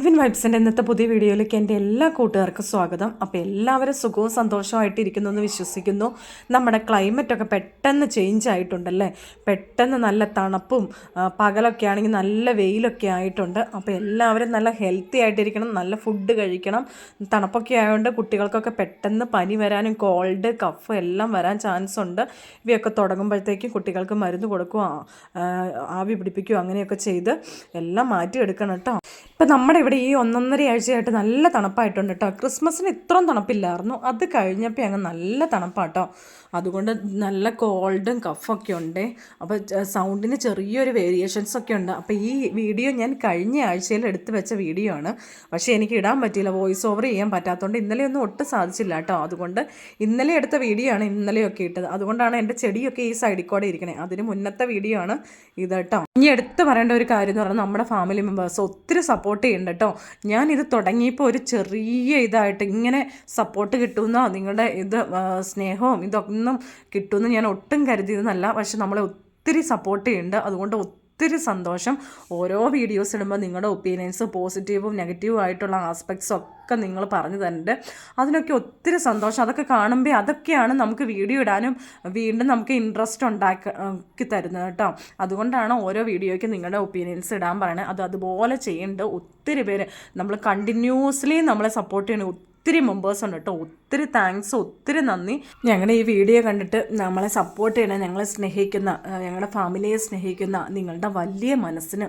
ഇവൻ വൈബ്സിന്റെ ഇന്നത്തെ പുതിയ വീഡിയോയിലേക്ക് എന്റെ എല്ലാ കൂട്ടുകാർക്കും സ്വാഗതം. അപ്പോൾ എല്ലാവരും സുഖവും സന്തോഷമായിട്ടിരിക്കുന്നു എന്ന് വിശ്വസിക്കുന്നു. നമ്മുടെ ക്ലൈമറ്റൊക്കെ പെട്ടെന്ന് ചേഞ്ച് ആയിട്ടുണ്ടല്ലേ? പെട്ടെന്ന് നല്ല തണുപ്പും പകലൊക്കെ ആണെങ്കിൽ നല്ല വെയിലൊക്കെ ആയിട്ടുണ്ട്. അപ്പോൾ എല്ലാവരും നല്ല ഹെൽത്തി ആയിട്ടിരിക്കണം നല്ല ഫുഡ് കഴിക്കണം. തണുപ്പൊക്കെ ആയതുകൊണ്ട് കുട്ടികൾക്കൊക്കെ പെട്ടെന്ന് പനി വരാനും കോൾഡ് കഫ് എല്ലാം വരാൻ ചാൻസ് ഉണ്ട്. ഇവയൊക്കെ തുടങ്ങുമ്പോഴത്തേക്കും കുട്ടികൾക്ക് മരുന്ന് കൊടുക്കുക ആവി പിടിപ്പിക്കുക അങ്ങനെയൊക്കെ ചെയ്ത് എല്ലാം മാറ്റിയെടുക്കണം കേട്ടോ. ഇപ്പം നമ്മുടെ ഇവിടെ ഈ ഒന്നൊന്നര ആഴ്ചയായിട്ട് നല്ല തണുപ്പായിട്ടുണ്ട് കേട്ടോ. ക്രിസ്മസിന് ഇത്രയും തണുപ്പില്ലായിരുന്നു. അത് കഴിഞ്ഞപ്പോൾ അങ്ങ് നല്ല തണുപ്പാട്ടോ. അതുകൊണ്ട് നല്ല കോൾഡും കഫൊക്കെ ഉണ്ട്. അപ്പോൾ സൗണ്ടിന് ചെറിയൊരു വേരിയേഷൻസ് ഒക്കെ ഉണ്ട്. അപ്പോൾ ഈ വീഡിയോ ഞാൻ കഴിഞ്ഞ ആഴ്ചയിൽ എടുത്ത് വെച്ച വീഡിയോ ആണ്. പക്ഷേ എനിക്ക് ഇടാൻ പറ്റിയില്ല. വോയിസ് ഓവർ ചെയ്യാൻ പറ്റാത്തതുകൊണ്ട് ഇന്നലെ ഒന്നും ഒട്ടും സാധിച്ചില്ല കേട്ടോ. അതുകൊണ്ട് ഇന്നലെ എടുത്ത വീഡിയോ ആണ് ഇന്നലെയൊക്കെ ഇട്ടത്. അതുകൊണ്ടാണ് എന്റെ ചെടിയൊക്കെ ഈ സൈഡിൽ കൂടെ ഇരിക്കണേ. അതിന് മുന്നത്തെ വീഡിയോ ആണ് ഇത് കേട്ടോ. ഇനി എടുത്ത് പറയേണ്ട ഒരു കാര്യം എന്ന് പറഞ്ഞാൽ നമ്മുടെ ഫാമിലി മെമ്പേഴ്സ് ഒത്തിരി സപ്പോർട്ട് ചെയ്യുന്നുണ്ട് കേട്ടോ ഞാനിത് തുടങ്ങിയപ്പോൾ ഒരു ചെറിയ ഇതായിട്ട് ഇങ്ങനെ സപ്പോർട്ട് കിട്ടുമെന്നോ നിങ്ങളുടെ ഇത് സ്നേഹവും ഇതൊന്നും കിട്ടുമെന്ന് ഞാൻ ഒട്ടും കരുതിയതെന്നല്ല. പക്ഷെ നമ്മളെ ഒത്തിരി സപ്പോർട്ട് ചെയ്യുന്നുണ്ട് അതുകൊണ്ട് ഒത്തിരി സന്തോഷം. ഓരോ വീഡിയോസ് ഇടുമ്പോൾ നിങ്ങളുടെ ഒപ്പീനിയൻസ് പോസിറ്റീവും നെഗറ്റീവും ആയിട്ടുള്ള ആസ്പെക്ട്സ് ഒക്കെ നിങ്ങൾ പറഞ്ഞു തരുന്നുണ്ട് അതിനൊക്കെ ഒത്തിരി സന്തോഷം. അതൊക്കെ കാണുമ്പോൾ അതൊക്കെയാണ് നമുക്ക് വീഡിയോ ഇടാനും വീണ്ടും നമുക്ക് ഇൻട്രസ്റ്റ് ഉണ്ടാക്കി തരുന്നത് കേട്ടോ. അതുകൊണ്ടാണ് ഓരോ വീഡിയോയ്ക്ക് നിങ്ങളുടെ ഒപ്പീനിയൻസ് ഇടാൻ പറയണത് അത് അതുപോലെ ചെയ്യേണ്ട. ഒത്തിരി പേര് നമ്മൾ കണ്ടിന്യൂസ്ലി നമ്മളെ സപ്പോർട്ട് ചെയ്യണ ഒത്തിരി മെമ്പേഴ്സ് ഉണ്ട് കേട്ടോ. ഒത്തിരി താങ്ക്സ് ഒത്തിരി നന്ദി. ഞങ്ങളുടെ ഈ വീഡിയോ കണ്ടിട്ട് നമ്മളെ സപ്പോർട്ട് ചെയ്യണ ഞങ്ങളെ സ്നേഹിക്കുന്ന ഞങ്ങളുടെ ഫാമിലിയെ സ്നേഹിക്കുന്ന നിങ്ങളുടെ വലിയ മനസ്സിന്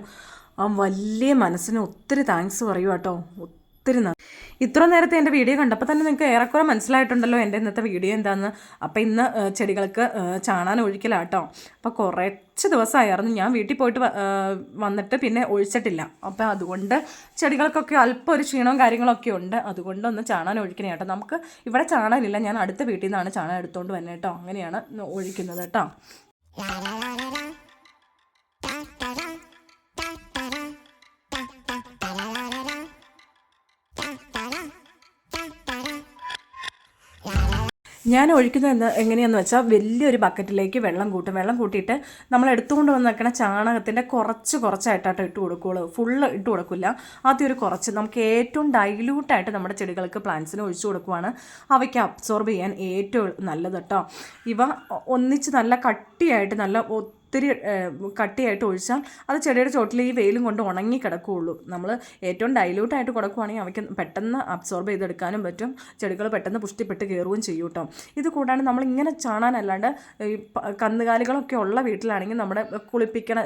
ആ വലിയ മനസ്സിന് ഒത്തിരി താങ്ക്സ് പറയൂ കേട്ടോ. ഒത്തിരി നന്ദി. ഇത്ര നേരത്തെ എന്റെ വീഡിയോ കണ്ടപ്പോൾ തന്നെ നിങ്ങൾക്ക് ഏറെക്കുറെ മനസ്സിലായിട്ടുണ്ടല്ലോ എന്റെ ഇന്നത്തെ വീഡിയോ എന്താണെന്ന് അപ്പോൾ ഇന്ന് ചെടികൾക്ക് ചാണാൻ ഒഴിക്കലാട്ടോ. അപ്പോൾ കുറച്ച് ദിവസമായിരുന്നു ഞാൻ വീട്ടിൽ പോയിട്ട് വന്നിട്ട് പിന്നെ ഒഴിച്ചിട്ടില്ല. അപ്പോൾ അതുകൊണ്ട് ചെടികൾക്കൊക്കെ അല്പം ഒരു ക്ഷീണവും കാര്യങ്ങളൊക്കെ ഉണ്ട്. അതുകൊണ്ട് ഒന്ന് ചാണാൻ ഒഴിക്കണേ കേട്ടോ. നമുക്ക് ഇവിടെ ചാണാനില്ല. ഞാൻ അടുത്ത വീട്ടിൽ നിന്നാണ് ചാണകം എടുത്തുകൊണ്ട് വന്നേട്ടോ അങ്ങനെയാണ് ഒഴിക്കുന്നത് കേട്ടോ. ഞാൻ ഒഴിക്കുന്നത് എങ്ങനെയാണെന്ന് വെച്ചാൽ വലിയൊരു ബക്കറ്റിലേക്ക് വെള്ളം കൂട്ടും. വെള്ളം കൂട്ടിയിട്ട് നമ്മൾ എടുത്തുകൊണ്ട് വന്ന് വെക്കണ ചാണകത്തിന്റെ കുറച്ച് കുറച്ചായിട്ടാട്ടോ ഇട്ട് കൊടുക്കുകയുള്ളൂ ഫുള്ള് ഇട്ട് കൊടുക്കില്ല. ആദ്യം ഒരു കുറച്ച്. നമുക്ക് ഏറ്റവും ഡൈല്യൂട്ടായിട്ട് നമ്മുടെ ചെടികൾക്ക് പ്ലാന്റ്സിന് ഒഴിച്ചു കൊടുക്കുവാണ്. അവയ്ക്ക് അബ്സോർബ് ചെയ്യാൻ ഏറ്റവും നല്ലത് കേട്ടോ ഇവ ഒന്നിച്ച് നല്ല കട്ടിയായിട്ട് നല്ല ഒത്തിരി കട്ടിയായിട്ട് ഒഴിച്ചാൽ അത് ചെടിയുടെ ചോട്ടിൽ ഈ വെയിലും കൊണ്ട് ഉണങ്ങി കിടക്കുകയുള്ളൂ. നമ്മൾ ഏറ്റവും ഡൈല്യൂട്ടായിട്ട് കൊടുക്കുവാണെങ്കിൽ അവയ്ക്ക് പെട്ടെന്ന് അബ്സോർബ് ചെയ്തെടുക്കാനും പറ്റും. ചെടികൾ പെട്ടെന്ന് പുഷ്ടിപ്പെട്ട് കയറുകയും ചെയ്യും കേട്ടോ. ഇത് കൂടാണ്ട് നമ്മൾ ഇങ്ങനെ ചാണാനല്ലാണ്ട് ഈ കന്നുകാലികളൊക്കെ ഉള്ള വീട്ടിലാണെങ്കിൽ നമ്മുടെ കുളിപ്പിക്കണ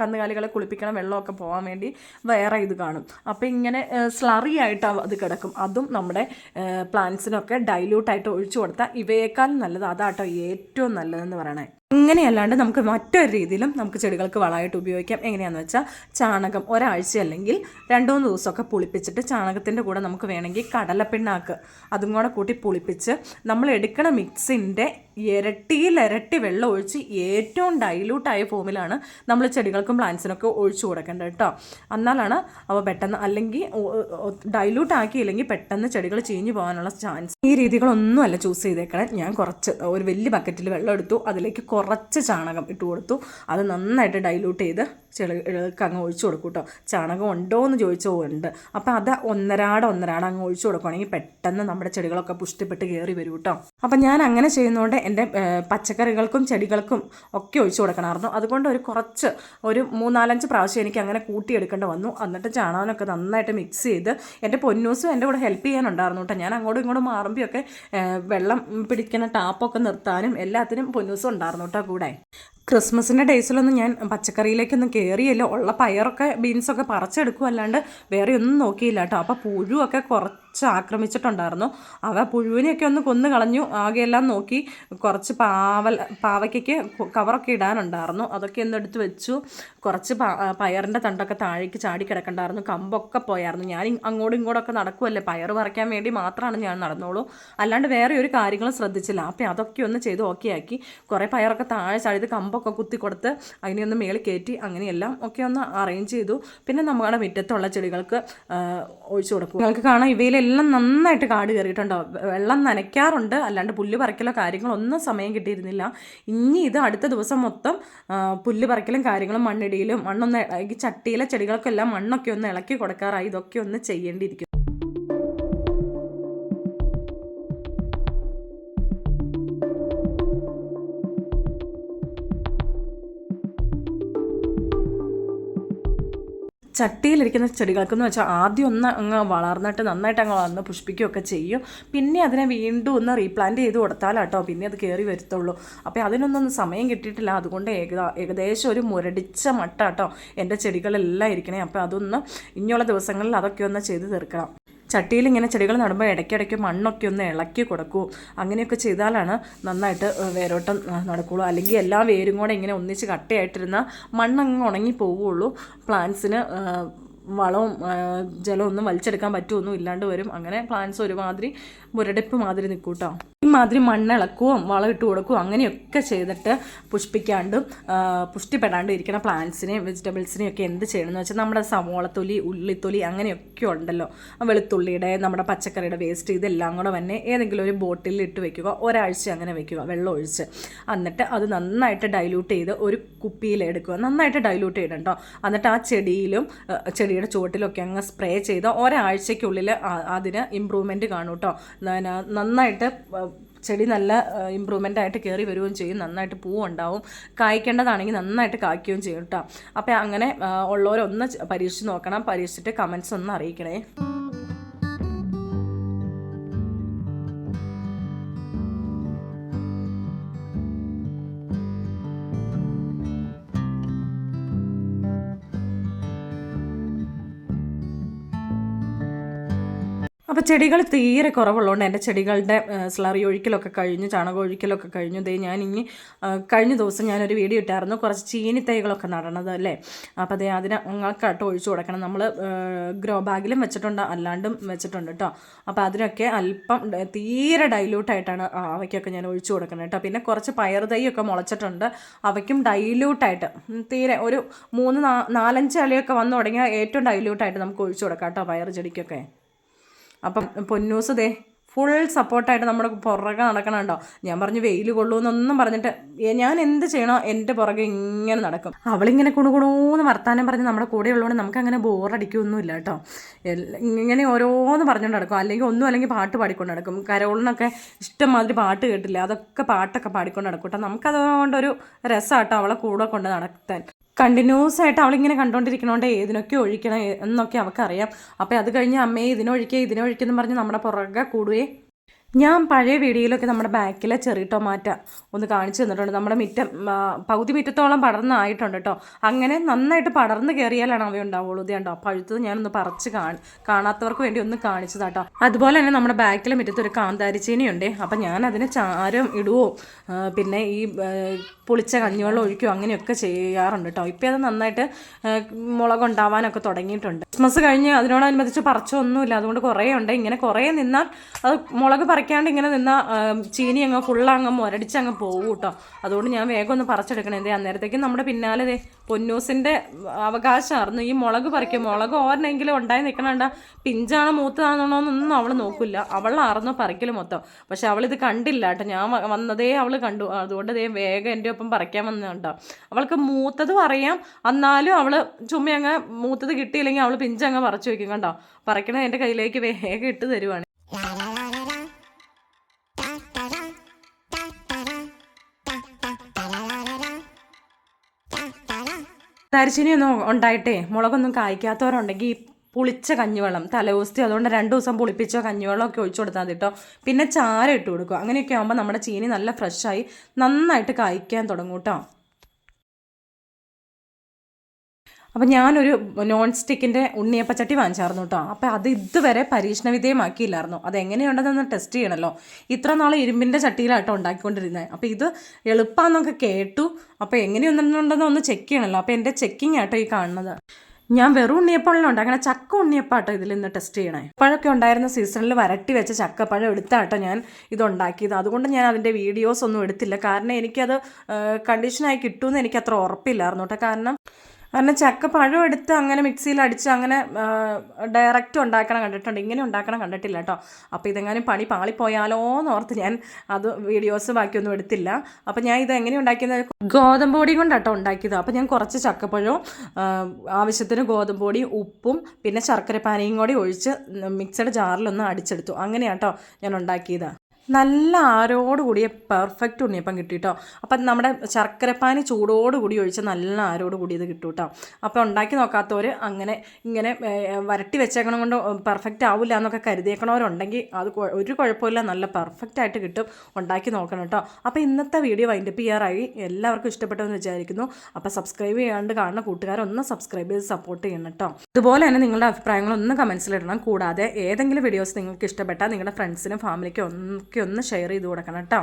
കന്നുകാലികളെ കുളിപ്പിക്കണ വെള്ളമൊക്കെ പോകാൻ വേണ്ടി വേറെ ഇത് കാണും. അപ്പോൾ ഇങ്ങനെ സ്ലറി ആയിട്ട് അത് കിടക്കും. അതും നമ്മുടെ പ്ലാന്റ്സിനൊക്കെ ഡൈല്യൂട്ടായിട്ട് ഒഴിച്ചു കൊടുത്താൽ ഇവയേക്കാൾ നല്ലത്. അതാട്ടോ ഏറ്റവും നല്ലതെന്ന് പറയണേ. അങ്ങനെയല്ലാണ്ട് നമുക്ക് മറ്റൊരു രീതിയിലും നമുക്ക് ചെടികൾക്ക് വളമായിട്ട് ഉപയോഗിക്കാം. എങ്ങനെയാണെന്ന് വെച്ചാൽ ചാണകം ഒരാഴ്ച അല്ലെങ്കിൽ രണ്ടു മൂന്ന് ദിവസമൊക്കെ പുളിപ്പിച്ചിട്ട് ചാണകത്തിന്റെ കൂടെ നമുക്ക് വേണമെങ്കിൽ കടലപ്പിണ്ണാക്ക് അതും കൂടെ കൂട്ടി പുളിപ്പിച്ച് നമ്മൾ എടുക്കണ മിക്സിന്റെ ഇരട്ടിയിൽ ഇരട്ടി വെള്ളം ഒഴിച്ച് ഏറ്റവും ഡൈല്യൂട്ടായ ഫോമിലാണ് നമ്മൾ ചെടികൾക്കും പ്ലാന്റ്സിനൊക്കെ ഒഴിച്ചു കൊടുക്കേണ്ടത് കേട്ടോ എന്നാലാണ് അവ പെട്ടെന്ന് അല്ലെങ്കിൽ ഡൈല്യൂട്ട് ആക്കിയില്ലെങ്കിൽ പെട്ടെന്ന് ചെടികൾ ചീഞ്ഞു പോകാനുള്ള ചാൻസ്. ഈ രീതികളൊന്നുമല്ല ചൂസ് ചെയ്തേക്കണേ. ഞാൻ കുറച്ച് ഒരു വലിയ ബക്കറ്റിൽ വെള്ളം എടുത്തു. അതിലേക്ക് കുറച്ച് ചാണകം ഇട്ട് കൊടുത്തു. അത് നന്നായിട്ട് ഡൈലൂട്ട് ചെയ്ത് ചെടികൾക്ക് അങ്ങ് ഒഴിച്ചു കൊടുക്കും കേട്ടോ ചാണകം ഉണ്ടോ എന്ന് ചോദിച്ചോ ഉണ്ട്. അപ്പോൾ അത് ഒന്നരാട് ഒന്നരാട് അങ്ങ് ഒഴിച്ചു കൊടുക്കുകയാണെങ്കിൽ പെട്ടെന്ന് നമ്മുടെ ചെടികളൊക്കെ പുഷ്ടിപ്പെട്ട് കയറി വരും കേട്ടോ അപ്പം ഞാൻ അങ്ങനെ ചെയ്യുന്നതുകൊണ്ട് എന്റെ പച്ചക്കറികൾക്കും ചെടികൾക്കും ഒക്കെ ഒഴിച്ചു കൊടുക്കണമായിരുന്നു അതുകൊണ്ട് ഒരു കുറച്ച് ഒരു മൂന്നാലഞ്ച് പ്രാവശ്യം എനിക്ക് അങ്ങനെ കൂട്ടിയെടുക്കേണ്ടി വന്നു. എന്നിട്ട് ചാണകനൊക്കെ നന്നായിട്ട് മിക്സ് ചെയ്ത് എന്റെ പൊന്നൂസും എന്റെ കൂടെ ഹെൽപ്പ് ചെയ്യാനുണ്ടായിരുന്നു കേട്ടോ ഞാൻ അങ്ങോട്ടും ഇങ്ങോട്ടും മാറുമ്പോഴൊക്കെ വെള്ളം പിടിക്കുന്ന ടാപ്പൊക്കെ നിർത്താനും എല്ലാത്തിനും പൊന്നൂസും ഉണ്ടായിരുന്നു കേട്ടോ കൂടെ? ക്രിസ്മസിന്റെ ഡേയ്സിലൊന്നും ഞാൻ പച്ചക്കറിയിലേക്കൊന്നും കയറിയില്ല ഉള്ള പയറൊക്കെ ബീൻസൊക്കെ പറിച്ചെടുക്കും. അല്ലാണ്ട് വേറെ ഒന്നും നോക്കിയില്ല കേട്ടോ. അപ്പോൾ പുഴുവൊക്കെ കുറച്ച് ആക്രമിച്ചിട്ടുണ്ടായിരുന്നു. അവ പുഴുവിനെയൊക്കെ ഒന്ന് കൊന്നു കളഞ്ഞു. ആകെയെല്ലാം നോക്കി കുറച്ച് പാവൽ പാവയ്ക്കൊക്കെ കവറൊക്കെ ഇടാനുണ്ടായിരുന്നു. അതൊക്കെ ഒന്ന് എടുത്ത് വെച്ചു. കുറച്ച് പയറിന്റെ തണ്ടൊക്കെ താഴേക്ക് ചാടി കിടക്കണ്ടായിരുന്നു. കമ്പൊക്കെ പോയായിരുന്നു. ഞാൻ അങ്ങോട്ടും ഇങ്ങോട്ടൊക്കെ നടക്കുമല്ലേ പയർ പറിക്കാൻ വേണ്ടി മാത്രമാണ് ഞാൻ നടന്നോളൂ. അല്ലാണ്ട് വേറെ ഒരു കാര്യങ്ങളും ശ്രദ്ധിച്ചില്ല. അപ്പോൾ അതൊക്കെ ഒന്ന് ചെയ്ത് ഓക്കെ ആക്കി കുറേ പയറൊക്കെ താഴെ ചാടിയത് കമ്പൊക്കെ കുത്തി കൊടുത്ത് അതിനെ ഒന്ന് മേളിൽ കയറ്റി അങ്ങനെയെല്ലാം ഒക്കെ ഒന്ന് അറേഞ്ച് ചെയ്തു. പിന്നെ നമ്മുടെ മുറ്റത്തുള്ള ചെടികൾക്ക് ഒഴിച്ചു കൊടുക്കും. നിങ്ങൾക്ക് കാണാം ഇവയിലെല്ലാം നന്നായിട്ട് കാട് കയറിയിട്ടുണ്ടോ? വെള്ളം നനയ്ക്കാറുണ്ട്. അല്ലാണ്ട് പുല്ല് പറിക്കലോ കാര്യങ്ങളോ ഒന്നും സമയം കിട്ടിയിരുന്നില്ല. ഇനി ഇത് അടുത്ത ദിവസം മൊത്തം പുല്ല് പറിക്കലും കാര്യങ്ങളും മണ്ണിടിയിലും മണ്ണൊന്ന് ഈ ചട്ടിയിലെ ചെടികൾക്കെല്ലാം മണ്ണൊക്കെ ഒന്ന് ഇളക്കി കൊടുക്കാറായി. ഇതൊക്കെ ഒന്ന് ചെയ്യേണ്ടിയിരിക്കും ചട്ടിയിലിരിക്കുന്ന ചെടികൾക്കെന്ന് വെച്ചാൽ ആദ്യം ഒന്ന് അങ്ങ് വളർന്നിട്ട് നന്നായിട്ട് അങ്ങ് വളർന്ന് പുഷ്പിക്കുകയൊക്കെ ചെയ്യും. പിന്നെ അതിനെ വീണ്ടും ഒന്ന് റീപ്ലാന്റ് ചെയ്ത് കൊടുത്താലാട്ടോ പിന്നെ അത് കയറി വരത്തുള്ളൂ. അപ്പോൾ അതിനൊന്നും സമയം കിട്ടിയിട്ടില്ല. അതുകൊണ്ട് ഏകദാ ഏകദേശം ഒരു മുരടിച്ച മട്ടാട്ടോ എന്റെ ചെടികളെല്ലാം ഇരിക്കണേ. അപ്പോൾ അതൊന്ന് ഇനിയുള്ള ദിവസങ്ങളിൽ അതൊക്കെ ഒന്ന് ചെയ്ത് തീർക്കണം. ചട്ടിയിൽ ഇങ്ങനെ ചെടികൾ നടുമ്പോൾ ഇടയ്ക്കിടയ്ക്ക് മണ്ണൊക്കെ ഒന്ന് ഇളക്കി കൊടുക്കൂ. അങ്ങനെയൊക്കെ ചെയ്താലാണ് നന്നായിട്ട് വേരോട്ടം നടക്കുകയുള്ളൂ അല്ലെങ്കിൽ എല്ലാ വേരും കൂടെ ഇങ്ങനെ ഒന്നിച്ച് കട്ടയായിട്ടിരുന്ന മണ്ണങ്ങ് ഉണങ്ങി പോവുകയുള്ളൂ പ്ലാന്റ്സിന് വളവും ജലവും ഒന്നും വലിച്ചെടുക്കാൻ പറ്റുമൊന്നും ഇല്ലാണ്ട് വരും. അങ്ങനെ പ്ലാന്റ്സ് ഒരുമാതിരി മുരടിപ്പ് മാതിരി നിൽക്കൂട്ടോ ഈ മാതിരി മണ്ണിളക്കുകയും വളം ഇട്ട് കൊടുക്കുകയും അങ്ങനെയൊക്കെ ചെയ്തിട്ട് പുഷ്പിക്കാണ്ടും പുഷ്ടിപ്പെടാണ്ടും ഇരിക്കുന്ന പ്ലാന്റ്സിനെയും വെജിറ്റബിൾസിനെയും ഒക്കെ എന്ത് ചെയ്യണമെന്ന് വെച്ചാൽ നമ്മുടെ സവോളത്തൊലി ഉള്ളിത്തൊലി അങ്ങനെയൊക്കെ ഉണ്ടല്ലോ. വെളുത്തുള്ളിയുടെ നമ്മുടെ പച്ചക്കറിയുടെ വേസ്റ്റ് ഇതെല്ലാം കൂടെ തന്നെ ഏതെങ്കിലും ഒരു ബോട്ടിലിൽ ഇട്ട് വെക്കുക ഒരാഴ്ച അങ്ങനെ വെക്കുക വെള്ളം ഒഴിച്ച്. എന്നിട്ട് അത് നന്നായിട്ട് ഡൈല്യൂട്ട് ചെയ്ത് ഒരു കുപ്പിയിൽ എടുക്കുക. നന്നായിട്ട് ഡൈല്യൂട്ട് ചെയ്യണം കേട്ടോ എന്നിട്ട് ആ ചെടിയിലും ആ, ചെടിയുടെ ചുവട്ടിലൊക്കെ അങ്ങ് സ്പ്രേ ചെയ്ത് ഒരാഴ്ചയ്ക്കുള്ളിൽ അതിന് ഇമ്പ്രൂവ്മെന്റ് കാണും കേട്ടോ നന്നായിട്ട് ചെടി നല്ല ഇമ്പ്രൂവ്മെന്റ് ആയിട്ട് കയറി വരികയും ചെയ്യും നന്നായിട്ട് പൂവ് ഉണ്ടാവും കായ്ക്കേണ്ടതാണെങ്കിൽ നന്നായിട്ട് കായ്ക്കുകയും ചെയ്യും കേട്ടോ അപ്പോൾ അങ്ങനെ ഉള്ളവരൊന്ന് പരീക്ഷിച്ച് നോക്കണം പരീക്ഷിച്ചിട്ട് കമൻസ് ഒന്ന് അറിയിക്കണേ. അപ്പോൾ ചെടികൾ തീരെ കുറവുള്ളതുകൊണ്ട് എന്റെ ചെടികളുടെ സ്ലറി ഒഴിക്കലൊക്കെ കഴിഞ്ഞു ചാണകം ഒഴിക്കലൊക്കെ കഴിഞ്ഞു. ദേ ഞാൻ ഇനി കഴിഞ്ഞ ദിവസം ഞാനൊരു വീഡിയോ ഇട്ടായിരുന്നു കുറച്ച് ചീനി തൈകളൊക്കെ നടണത് അല്ലേ? അപ്പോൾ അതേ അതിനെ അങ്ങൾക്കായിട്ട് ഒഴിച്ചു കൊടുക്കണം. നമ്മൾ ഗ്രോ ബാഗിലും വെച്ചിട്ടുണ്ട് അല്ലാണ്ടും വെച്ചിട്ടുണ്ട് കേട്ടോ അപ്പോൾ അതിനൊക്കെ അല്പം തീരെ ഡൈല്യൂട്ടായിട്ടാണ് അവയ്ക്കൊക്കെ ഞാൻ ഒഴിച്ചു കൊടുക്കുന്നത് കേട്ടോ പിന്നെ കുറച്ച് പയർ തൈയൊക്കെ മുളച്ചിട്ടുണ്ട് അവയ്ക്കും ഡൈല്യൂട്ടായിട്ട് തീരെ ഒരു മൂന്ന് നാലഞ്ച് ഇലയൊക്കെ വന്നു തുടങ്ങിയാൽ ഏറ്റവും ഡൈല്യൂട്ടായിട്ട് നമുക്ക് ഒഴിച്ചു കൊടുക്കാം കേട്ടോ പയർ ചെടിക്കൊക്കെ. അപ്പം പൊന്നൂസ് ദേ ഫുൾ സപ്പോർട്ടായിട്ട് നമ്മുടെ പുറകെ നടക്കണുണ്ടോ? ഞാൻ പറഞ്ഞു വെയിൽ കൊള്ളൂന്നൊന്നും പറഞ്ഞിട്ട് ഞാൻ എന്ത് ചെയ്യണോ എന്റെ പുറകെ ഇങ്ങനെ നടക്കും. അവളിങ്ങനെ കുണുകുണൂന്ന് വർത്താനം പറഞ്ഞ് നമ്മുടെ കൂടെ ഉള്ളതുകൊണ്ട് നമുക്ക് അങ്ങനെ ബോറടിക്കൊന്നുമില്ല കേട്ടോ. ഇങ്ങനെ ഓരോന്ന് പറഞ്ഞുകൊണ്ട് നടക്കും. അല്ലെങ്കിൽ ഒന്നും അല്ലെങ്കിൽ പാട്ട് പാടിക്കൊണ്ട് നടക്കും. കരോളിനൊക്കെ ഇഷ്ടംമാതിരി പാട്ട് കേട്ടില്ല? അതൊക്കെ പാട്ടൊക്കെ പാടിക്കൊണ്ട് നടക്കും കേട്ടോ. നമുക്കതുകൊണ്ടൊരു രസമാട്ടോ അവളെ കൂടെ കൊണ്ട് നടത്താൻ. കണ്ടിന്യൂസ് ആയിട്ട് അവളിങ്ങനെ കണ്ടുകൊണ്ടിരിക്കണോണ്ട് ഏതിനൊക്കെ ഒഴിക്കണം എന്നൊക്കെ അവൾക്കറിയാം അപ്പോൾ അത് കഴിഞ്ഞ് അമ്മയെ ഇതിനൊഴിക്കുക ഇതിനൊഴിക്കുന്നു പറഞ്ഞ് നമ്മുടെ പുറകെ കൂടുകയെ ഞാൻ പഴയ വീഡിയോയിലൊക്കെ നമ്മുടെ ബാക്കിലെ ചെറിയ ടൊമാറ്റ ഒന്ന് കാണിച്ചു തന്നിട്ടുണ്ട്. നമ്മുടെ മിറ്റം പകുതി മിറ്റത്തോളം പടർന്നായിട്ടുണ്ട് കേട്ടോ അങ്ങനെ നന്നായിട്ട് പടർന്ന് കയറിയാലാണ് അവ ഉണ്ടാവുള്ളൂ. ഇത് കണ്ടോ? പഴുത്തത് ഞാനൊന്ന് പറിച്ച് കാണി കാണാത്തവർക്ക് വേണ്ടി ഒന്ന് കാണിച്ചതാട്ടോ അതുപോലെ തന്നെ നമ്മുടെ ബാക്കിലെ മിറ്റത്ത് ഒരു കാന്താരിച്ചീനിയുണ്ട് അപ്പം ഞാൻ അതിന് ചാരം ഇടുവോ? പിന്നെ ഈ പുളിച്ച കഞ്ഞിവെള്ളം ഒഴിക്കുകയോ അങ്ങനെയൊക്കെ ചെയ്യാറുണ്ട് കേട്ടോ ഇപ്പം അത് നന്നായിട്ട് മുളകുണ്ടാവാനൊക്കെ തുടങ്ങിയിട്ടുണ്ട്. ക്രിസ്മസ് കഴിഞ്ഞ് അതിനോടനുബന്ധിച്ച് പറിച്ചൊന്നുമില്ല. അതുകൊണ്ട് കുറേ ഉണ്ട് ഇങ്ങനെ കുറേ നിന്നാൽ അത് മുളക് പറിക്കാണ്ട് ഇങ്ങനെ നിന്ന ചീനി അങ്ങ് ഫുള്ളങ്ങ് മുരടിച്ചങ്ങ് പോകും കേട്ടോ. അതുകൊണ്ട് ഞാൻ വേഗം ഒന്ന് പറിച്ചെടുക്കണേ. എന്തേ അന്നേരത്തേക്കും നമ്മുടെ പിന്നാലെ ദേ പൊന്നൂസിന്റെ അവകാശമായിരുന്നു. ഈ മുളക് പറിക്കും. മുളക് ഓരനെങ്കിലും ഉണ്ടായി നിൽക്കണണ്ട പിഞ്ചാണ് മൂത്തതാണോ എന്നൊന്നും അവൾ നോക്കില്ല അവളായിരുന്നു പറിക്കൽ മൊത്തം. പക്ഷെ അവളിത് കണ്ടില്ല കേട്ടോ. ഞാൻ വന്നതേ അവൾ കണ്ടു. അതുകൊണ്ട് ദേ വേഗം എന്റെ ഒപ്പം പറിക്കാൻ വന്നതുണ്ടോ അവൾക്ക് മൂത്തതും അറിയാം. എന്നാലും അവൾ ചുമ്മയങ്ങ് മൂത്തത് കിട്ടിയില്ലെങ്കിൽ അവൾ പിഞ്ചങ്ങ് പറിച്ചു വയ്ക്കും കണ്ടോ പറിക്കണത് എന്റെ കയ്യിലേക്ക് വേഗം ഇട്ട് തരുവാണ്. തരിശിനി ഒന്നും ഉണ്ടായിട്ടേ മുളകൊന്നും കായ്ക്കാത്തവരുണ്ടെങ്കിൽ പുളിച്ച കഞ്ഞിവെള്ളം തലേദിവസത്തെ അതുകൊണ്ട് രണ്ട് ദിവസം പുളിപ്പിച്ചോ കഞ്ഞിവെള്ളമൊക്കെ ഒഴിച്ചു കൊടുത്താൽ മതി കേട്ടോ പിന്നെ ചാര ഇട്ട് കൊടുക്കുക. അങ്ങനെയൊക്കെ ആകുമ്പോൾ നമ്മുടെ ചീനി നല്ല ഫ്രഷായി നന്നായിട്ട് കായ്ക്കാൻ തുടങ്ങും കേട്ടോ അപ്പം ഞാനൊരു നോൺ സ്റ്റിക്കിന്റെ ഉണ്ണിയപ്പച്ചട്ടി വാങ്ങിച്ചായിരുന്നു കേട്ടോ അപ്പോൾ അത് ഇതുവരെ പരീക്ഷണ വിധേയമാക്കിയില്ലായിരുന്നു അത് എങ്ങനെയുണ്ടെന്നൊന്ന് ടെസ്റ്റ് ചെയ്യണമല്ലോ ഇത്ര നാൾ ഇരുമ്പിന്റെ ചട്ടിയിലാട്ടോ ഉണ്ടാക്കിക്കൊണ്ടിരുന്നത് അപ്പോൾ ഇത് എളുപ്പമാണെന്നൊക്കെ കേട്ടു. അപ്പോൾ എങ്ങനെയൊന്നുണ്ടെന്ന് ഒന്ന് ചെക്ക് ചെയ്യണമല്ലോ അപ്പോൾ എന്റെ ചെക്കിംഗ് ആട്ടോ ഈ കാണുന്നത്. ഞാൻ വെറും ഉണ്ണിയപ്പമല്ല ഉണ്ടാക്കണ. ചക്ക ഉണ്ണിയപ്പാട്ടോ ഇതിൽ നിന്ന് ടെസ്റ്റ് ചെയ്യണേ. പഴമൊക്കെ ഉണ്ടായിരുന്ന സീസണിൽ വരട്ടി വെച്ച ചക്കപ്പഴം എടുത്താട്ടോ ഞാൻ ഇത് ഉണ്ടാക്കിയത് അതുകൊണ്ട് ഞാൻ അതിന്റെ വീഡിയോസ് ഒന്നും എടുത്തില്ല. കാരണം എനിക്കത് കണ്ടീഷനായി കിട്ടുമെന്ന് എനിക്ക് അത്ര ഉറപ്പില്ലായിരുന്നു കേട്ടോ കാരണം കാരണം ചക്ക പഴം എടുത്ത് അങ്ങനെ മിക്സിയിൽ അടിച്ച് അങ്ങനെ ഡയറക്റ്റ് ഉണ്ടാക്കണം കണ്ടിട്ടുണ്ട്. ഇങ്ങനെ ഉണ്ടാക്കണം കണ്ടിട്ടില്ല കേട്ടോ. അപ്പോൾ ഇതെങ്ങാനും പണി പാളിപ്പോയാലോ എന്ന് ഓർത്ത് ഞാൻ അത് വീഡിയോസ് ബാക്കിയൊന്നും എടുത്തില്ല. അപ്പോൾ ഞാൻ ഇത് എങ്ങനെ ഉണ്ടാക്കിയത്? ഗോതമ്പ് പൊടി കൊണ്ടാട്ടോ ഉണ്ടാക്കിയത്. അപ്പോൾ ഞാൻ കുറച്ച് ചക്കപ്പഴവും ആവശ്യത്തിന് ഗോതമ്പ് പൊടി ഉപ്പും പിന്നെ ശർക്കര പാനയും കൂടി ഒഴിച്ച് മിക്സഡ് ജാറിലൊന്ന് അടിച്ചെടുത്തു. അങ്ങനെയാട്ടോ ഞാൻ ഉണ്ടാക്കിയത്. നല്ല ആരോട് കൂടിയ പെർഫെക്റ്റ് ഉണ്ണിയപ്പം കിട്ടി കേട്ടോ അപ്പം നമ്മുടെ ശർക്കരപ്പാനി ചൂടോടുകൂടി ഒഴിച്ച് നല്ല ആരോട് കൂടി ഇത് കിട്ടും കേട്ടോ അപ്പോൾ ഉണ്ടാക്കി നോക്കാത്തവർ അങ്ങനെ ഇങ്ങനെ വരട്ടി വെച്ചേക്കണം കൊണ്ട് പെർഫെക്റ്റ് ആവില്ല എന്നൊക്കെ കരുതിയേക്കണവരുണ്ടെങ്കിൽ അത് ഒരു കുഴപ്പമില്ല നല്ല പെർഫെക്റ്റ് ആയിട്ട് കിട്ടും. ഉണ്ടാക്കി നോക്കണം കേട്ടോ. അപ്പോൾ ഇന്നത്തെ വീഡിയോ വൈൻഡ് അപ്പ് ചെയ്യാറായി. എല്ലാവർക്കും ഇഷ്ടപ്പെട്ടെന്ന് വിചാരിക്കുന്നു. അപ്പോൾ സബ്സ്ക്രൈബ് ചെയ്യാണ്ട് കാണുന്ന കൂട്ടുകാരൊന്ന് സബ്സ്ക്രൈബ് ചെയ്ത് സപ്പോർട്ട് ചെയ്യണം കേട്ടോ. അതുപോലെ തന്നെ നിങ്ങളുടെ അഭിപ്രായങ്ങളൊന്ന് കമൻസിലിടണം കൂടാതെ ഏതെങ്കിലും വീഡിയോസ് നിങ്ങൾക്ക് ഇഷ്ടപ്പെട്ടാൽ നിങ്ങളുടെ ഫ്രണ്ട്സിനും ഫാമിലിക്കും ഒക്കെ ഒന്ന് ഷെയർ ചെയ്ത് കൊടുക്കണം കേട്ടോ.